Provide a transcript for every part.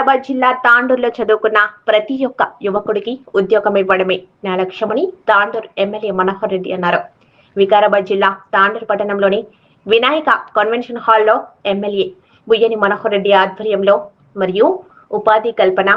ఆదిలాబాద్ జిల్లా తాండూరులో చదువుకున్న ప్రతి ఒక్క యువకుడికి ఉద్యోగం ఇవ్వడమే నా లక్ష్యమని తాండూరు ఎమ్మెల్యే మనోహర్ రెడ్డి అన్నారు. వికారాబాద్ జిల్లా తాండూర్ పట్టణంలోని వినాయక కన్వెన్షన్ హాల్లో ఎమ్మెల్యే బుయ్యని మనోహర్ రెడ్డి ఆధ్వర్యంలో మరియు ఉపాధి కల్పన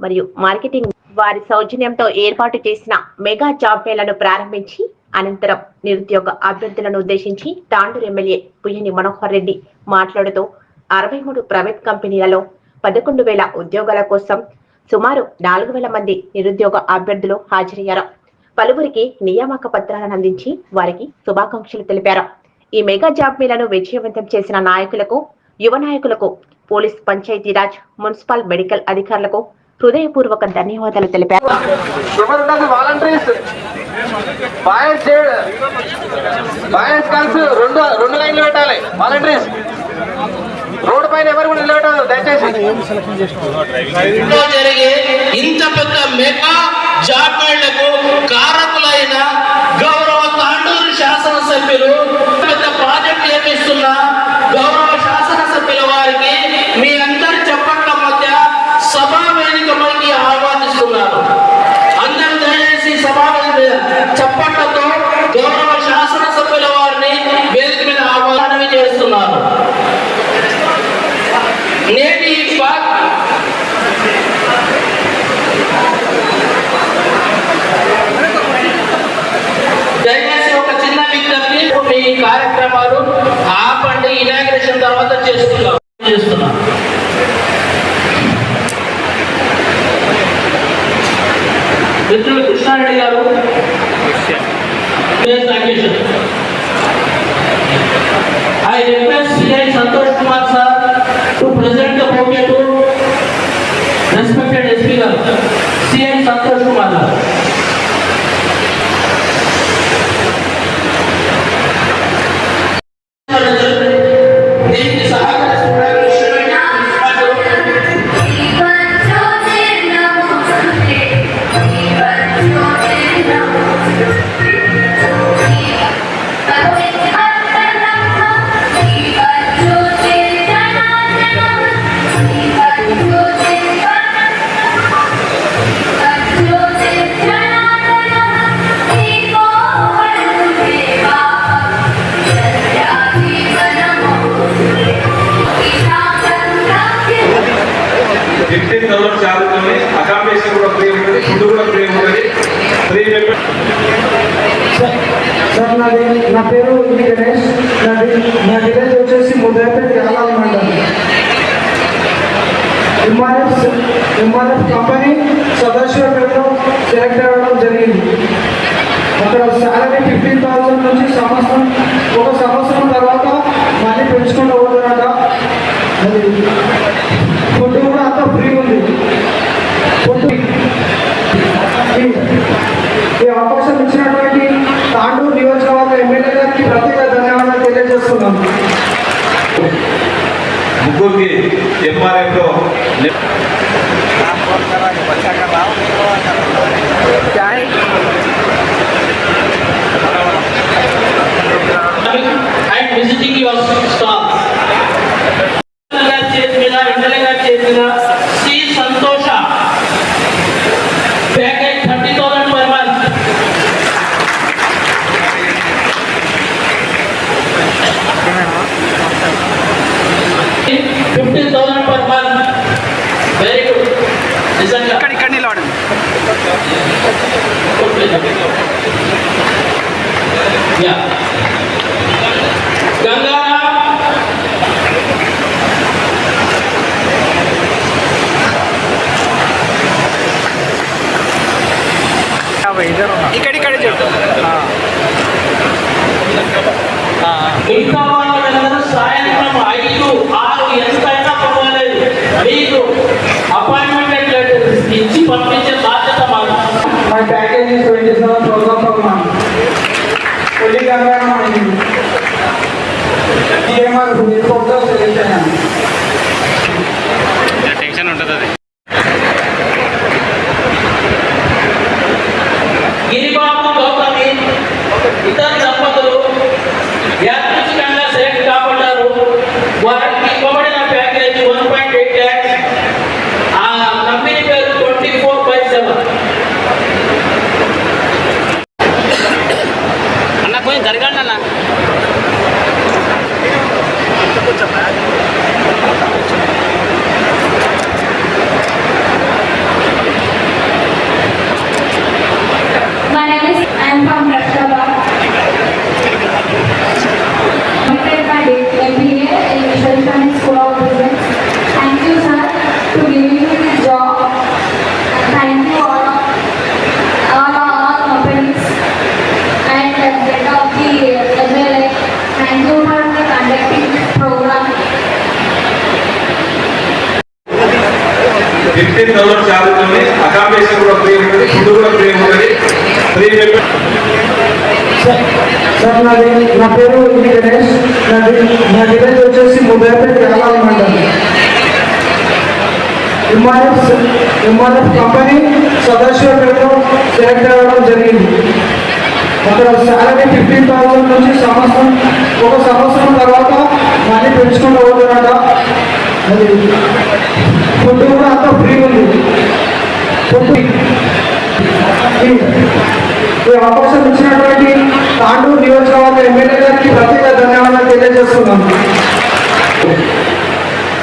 మరియు మార్కెటింగ్ వారి సౌజన్యంతో ఏర్పాటు చేసిన మెగా జాబ్ మేళను ప్రారంభించి అనంతరం నిరుద్యోగ అభ్యర్థులను ఉద్దేశించి తాండూరు ఎమ్మెల్యే పుయ్యని మనోహర్ రెడ్డి మాట్లాడుతూ అరవై మూడు ప్రైవేట్ కంపెనీలలో పదకొండు వేల ఉద్యోగాల కోసం సుమారు నాలుగు వేల మంది నిరుద్యోగ అభ్యర్థులు హాజరయ్యారు. పలువురికి నియామక పత్రాలను అందించి వారికి శుభాకాంక్షలు తెలిపారు. ఈ మెగా జాబ్ మేళను విజయవంతం చేసిన నాయకులకు యువ నాయకులకు పోలీస్ పంచాయతీరాజ్ మున్సిపల్ మెడికల్ అధికారులకు హృదయపూర్వక ధన్యవాదాలు తెలిపారు. రెండు రెండు లైన్లు పెట్టాలి. వాలంటీర్స్. రోడ్డు పైన ఎవరు కూడా దయచేసి. జరిగే ఇంత పెద్ద మెగా జాబ్ కారకులైన చేస్తున్నా చేస్తున్నా మిత్రులు కృష్ణారెడ్డి గారు I request CI Santosh Kumar sir to president advocate respected SP గారు. నాది నా పేరు గణేష్. నాది నా విలేజ్ వచ్చేసి ముదయపేట యాలాల మండలం ఎంఆర్ఎఫ్ ఎంఆర్ఎఫ్ కంపెనీ సదాశివపేటలో సెలెక్ట్ అవ్వడం జరిగింది. అక్కడ శాలరీ ఫిఫ్టీన్ థౌసండ్ నుంచి సంవత్సరం ఒక సంవత్సరం తర్వాత మళ్ళీ పెంచుకుంటూ పోతున్నారట. అది ఫుడ్ కూడా అంతా ఫ్రీగా ముగ్గురికి ఎంఆర్ఎఫ్లో ఇక్కడ ఇక్కడ ఇక్కడిక్కడే చెప్తాం. మిగతా వాళ్ళందరూ సాయంత్రం ఐదు ఆరు ఎంతైనా పర్వాలేదు. మీకు అపాయింట్మెంట్ లెటర్ ఇచ్చి పంపించే బాధ్యత మా packages పెంచేసిన programme for the conducting program. Fifteen thousand శాలరీలోనే accommodation కూడా ఫ్రీ ఉంటుంది. ఫుడ్ కూడా ఫ్రీ ఉంటుంది. త్రీ మెంబర్ సార్ సార్ నాది నా పేరు ఇంటి గణేష్. నాది నా విలేజ్ వచ్చేసి ముదాపేట యాలాల మండలం ఎంఆర్ఎఫ్ ఎంఆర్ఎఫ్ కంపెనీ సదాశివపేటలో సెలెక్ట్ అవ్వడం జరిగింది. అక్కడ శాలరీ ఫిఫ్టీన్ థౌసండ్ నుంచి సంవత్సరం ఒక సంవత్సరం తర్వాత మనీ పెంచుకుంటూ పోతున్నాడ అది ఫుడ్ కూడా అంతా ఫ్రీ ఉంది. ఫుడ్ ఈ అవకాశం ఇచ్చినటువంటి తాండూరు నియోజకవర్గ ఎమ్మెల్యే గారికి ప్రత్యేక ధన్యవాదాలు తెలియజేస్తున్నాను.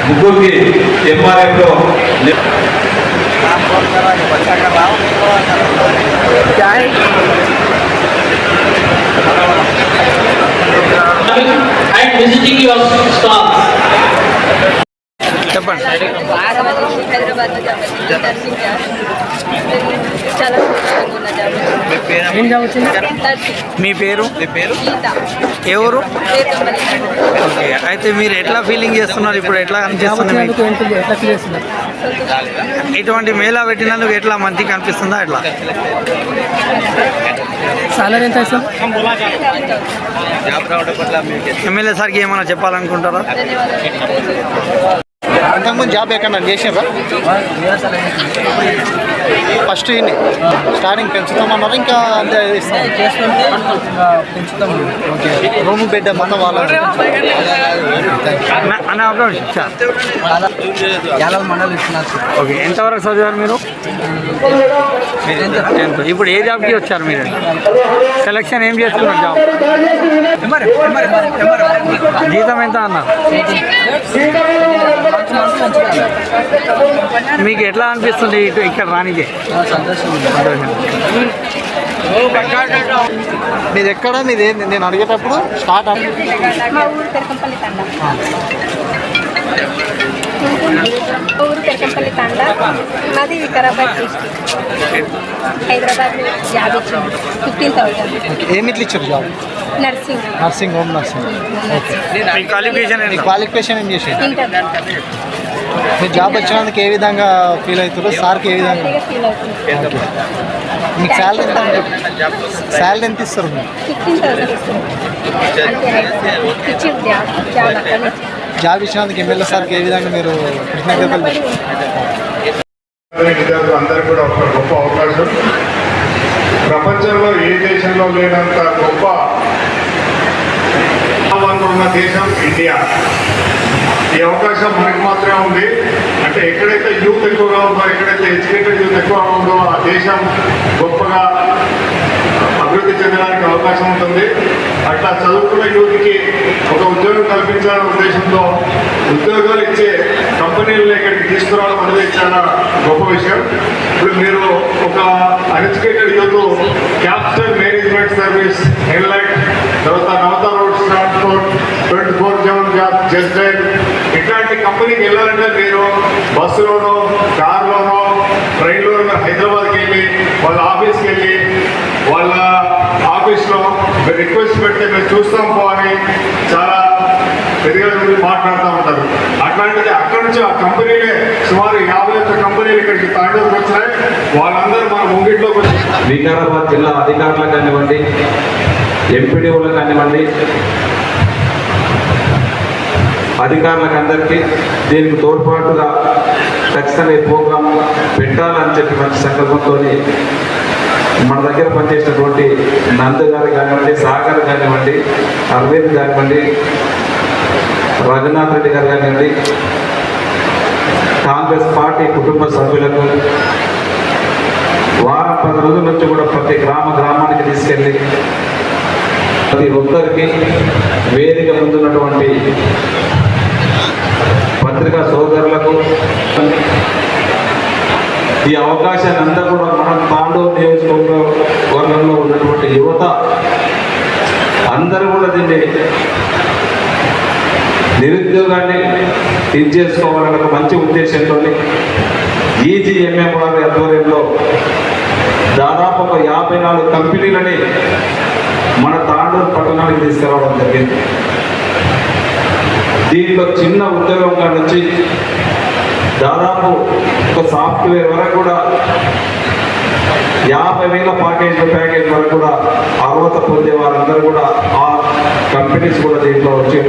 ముగ్గురికి ఎంఆర్ఎఫ్లో visiting your staff. నర్సింగ్ మీ పేరు? మీ పేరు? గీత. ఎవరు ఓకే. అయితే మీరు ఎట్లా ఫీలింగ్ చేస్తున్నారు? ఇప్పుడు ఎట్లా అనిపిస్తుంది మీకు? ఎట్లా ఫీల్ చేస్తున్నారు? ఇటువంటి మేళా పెట్టినందుకు ఎట్లా మంచిగా అనిపిస్తుందా? ఎట్లా? సాలరీ ఎంత ఎమ్మెల్యే సార్కి ఏమైనా చెప్పాలనుకుంటారా? ధన్యవాదాలు. అంతకుముందు జాబ్ ఎక్కడ చేసారా ఫస్ట్ ఇన్ని స్టార్టింగ్ పెంచుతామన్నారు ఇంకా అంతే ఇస్తాం. ఓకే రూమ్ బెడ్ మొత్తం వాళ్ళ అన్న- అన్న ఓకే ఎంతవరకు చదివారు మీరు? టెన్త్. ఇప్పుడు ఏ జాబ్కి వచ్చారు మీరు? సెలక్షన్ ఏం చేసుకున్నారు జాబ్? జీతం ఎంత అన్నారు మీకు ఎట్లా అనిపిస్తుంది ఇక్కడ రానికే సంతోషం మీది ఎక్కడ? మీది ఏంది? నేను అడిగేటప్పుడు స్టార్ట్ ఊరు పెరకంపల్లి తండ. మాది వికారాబాద్ హైదరాబాద్ జాబ్ ఇచ్చింది ఫిఫ్టీన్ థౌజండ్ ఓకే. ఏమి ఇట్లా ఇచ్చారు job? Nursing. Nursing home nursing. Okay. మీ క్వాలిఫికేషన్ ఏం ఇంటర్ మీరు జాబ్ వచ్చినందుకు ఏ విధంగా ఫీల్ అవుతారు సార్కి ఏ విధంగా? అవుతుంది. మీకు శాలరీ ఎంత శాలరీ ఎంత ఇస్తారు జాబ్ ఇచ్చినందుకు ఎమ్మెల్యే సార్కి ఏ విధంగా మీరు కృతజ్ఞతలు విద్యార్థులు అందరికీ కూడా ఒక గొప్ప అవకాశం. ప్రపంచంలో ఏ దేశంలో లేనంత గొప్ప ఉన్న దేశం ఇండియా. ఈ అవకాశం మనకి మాత్రమే ఉంది. అంటే ఎక్కడైతే యూత్ ఎక్కువగా ఉందో ఎక్కడైతే ఎడ్యుకేటెడ్ యూత్ ఎక్కువగా ఉందో ఆ దేశం గొప్పగా అభివృద్ధి చెందడానికి అవకాశం ఉంటుంది. అట్లా చదువుకున్న యూత్కి ఒక ఉద్యోగం కల్పించాలనే ఉద్దేశంతో ఉద్యోగాలు ఇచ్చే కంపెనీలను ఇక్కడికి తీసుకురావడం అనేది చాలా గొప్ప విషయం. ఇప్పుడు మీరు ఒక uneducated youth capital management service enlight తర్వాత Navata roads transport twenty four seven job just ఇట్లాంటి కంపెనీకి వెళ్ళాలంటే మీరు బస్సులోనో కార్లోనో ట్రైన్లోనో హైదరాబాద్కి వెళ్ళి వాళ్ళ ఆఫీస్కి వెళ్ళి వాళ్ళ ఆఫీస్లో మీరు రిక్వెస్ట్ పెడితే మేము చూస్తాం పో అని చాలా పెద్దగా గురించి మాట్లాడుతూ ఉంటారు. అట్లాంటిది అక్కడి నుంచి ఆ కంపెనీలే సుమారు యాభై ఒక్క కంపెనీలు ఇక్కడికి తాండూరుకు వచ్చినాయి. వాళ్ళందరూ మన ముంగిట్లోకి వచ్చి వికారాబాద్ జిల్లా అధికారులకు కానివ్వండి ఎంపీడీఓలకు కానివ్వండి అధికారులకు అందరికీ దీనికి తోడ్పాటుగా ఖచ్చితంగా ఈ ప్రోగ్రాం పెట్టాలని చెప్పి మంచి సంకల్పంతో మన దగ్గర పనిచేసినటువంటి నంద గారు కానివ్వండి సాగర్ కానివ్వండి అరవింద్ కానివ్వండి రఘునాథ్ రెడ్డి గారు కానివ్వండి కాంగ్రెస్ పార్టీ కుటుంబ సభ్యులకు వారం పది రోజుల నుంచి కూడా ప్రతి గ్రామ గ్రామానికి తీసుకెళ్ళి ప్రతి ఒక్కరికి వేదిక ముందున్నటువంటి పత్రికా సోదరులకు ఈ అవకాశాన్ని అంతా కూడా మన తాండూరు నియోజకవర్గంలో ఉన్నటువంటి యువత అందరూ కూడా దీన్ని నిరుద్యోగాన్ని ఇది చేసుకోవాలనే ఒక మంచి ఉద్దేశంతో ఈజీఎంఏ వారి ఆధ్వర్యంలో దాదాపు ఒక యాభై నాలుగు కంపెనీలని మన తాండూరు పట్టణానికి తీసుకురావడం జరిగింది. దీంట్లో చిన్న ఉద్యోగంగా నుంచి దాదాపు ఒక సాఫ్ట్వేర్ వరకు కూడా యాభై వేల ప్యాకేజ్ ప్యాకేజ్ వరకు కూడా అర్హత పొందే వారందరూ కూడా ఆ కంపెనీస్ కూడా దీంట్లో వచ్చి